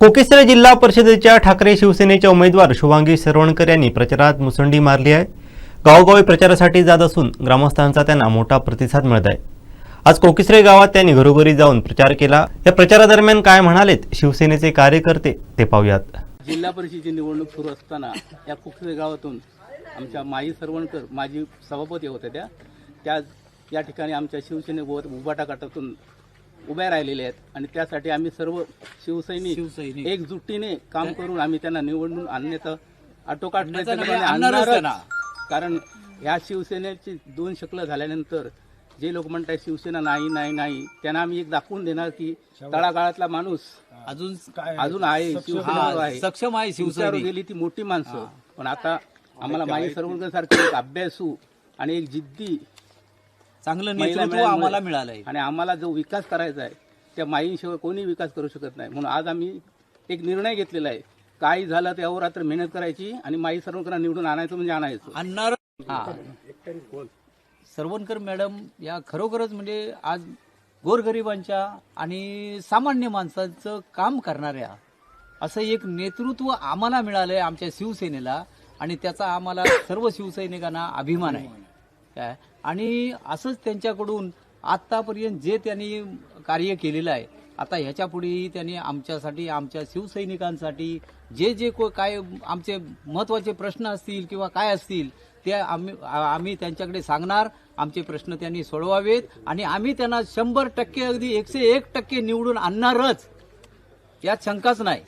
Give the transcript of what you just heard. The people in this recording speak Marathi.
कोकेसर जिल्हा परिषदेच्या ठाकरे शिवसेनेच्या उमेदवार शुभांगी सरवणकर यांनी प्रचारात मुसंडी मारली आहे. गावोगावी प्रचारासाठी जात असून ग्रामस्थांचा त्यांना मोठा प्रतिसाद मिळत आहे. आज कोकिसरे गावात त्यांनी घरोघरी जाऊन प्रचार केला. या प्रचारादरम्यान काय म्हणालेत शिवसेनेचे कार्यकर्ते ते पाहूयात. जिल्हा परिषदेची निवडणूक सुरू असताना या कोकिसरे गावातून आमच्या माई सरवणकर माजी सभापती होत्या त्या त्या या ठिकाणी आमच्या शिवसेनेवर उभाटा गटातून उभ्या राहिलेल्या आहेत. आणि त्यासाठी आम्ही सर्व शिवसैनिक एकजुटीने काम करून आम्ही त्यांना निवडून आणण्याचा आटोकाट प्रयत्न आणणारच. कारण ह्या शिवसेनेची दोन शकलं झाल्यानंतर जे लोक म्हणतात शिवसेना नाही नाही नाही त्यांना आम्ही एक दाखवून देणार की तळागाळातला माणूस अजून अजून आहे शिवसेनेवर आहे. सक्षम आहे शिवसैनिक. गेली ती मोठी माणसं. पण आता आम्हाला माई सरवणकर सारखे एक अभ्यासू आणि एक जिद्दी चांगलं महिला नेतृत्व मिळाल्यामुळे. आम्हाला मिळालंय. आणि आम्हाला जो विकास करायचा आहे त्या माईशिवाय कोणी विकास करू शकत नाही. म्हणून आज आम्ही एक निर्णय घेतलेला आहे. काही झालं त्यावर रात्र मेहनत करायची आणि माई सरवणकरांना निवडून आणायचं म्हणजे आणायचं. आणणार हा. सरवणकर मॅडम या खरोखरच म्हणजे आज गोरगरिबांच्या आणि सामान्य माणसांचं काम करणाऱ्या असं एक नेतृत्व आम्हाला मिळालंय आमच्या शिवसेनेला आणि त्याचा आम्हाला सर्व शिवसैनिकांना अभिमान आहे. काय? आणि असंच त्यांच्याकडून आत्तापर्यंत जे त्यांनी कार्य केलेलं आहे आता ह्याच्या पुढेही त्यांनी आमच्यासाठी आमच्या शिवसैनिकांसाठी जे जे को काय आमचे महत्त्वाचे प्रश्न असतील किंवा काय असतील ते आम्ही आम्ही त्यांच्याकडे सांगणार. आमचे प्रश्न त्यांनी सोडवावेत आणि आम्ही त्यांना शंभर टक्के अगदी एकशे एक टक्के निवडून आणणारच. यात शंकाच नाही.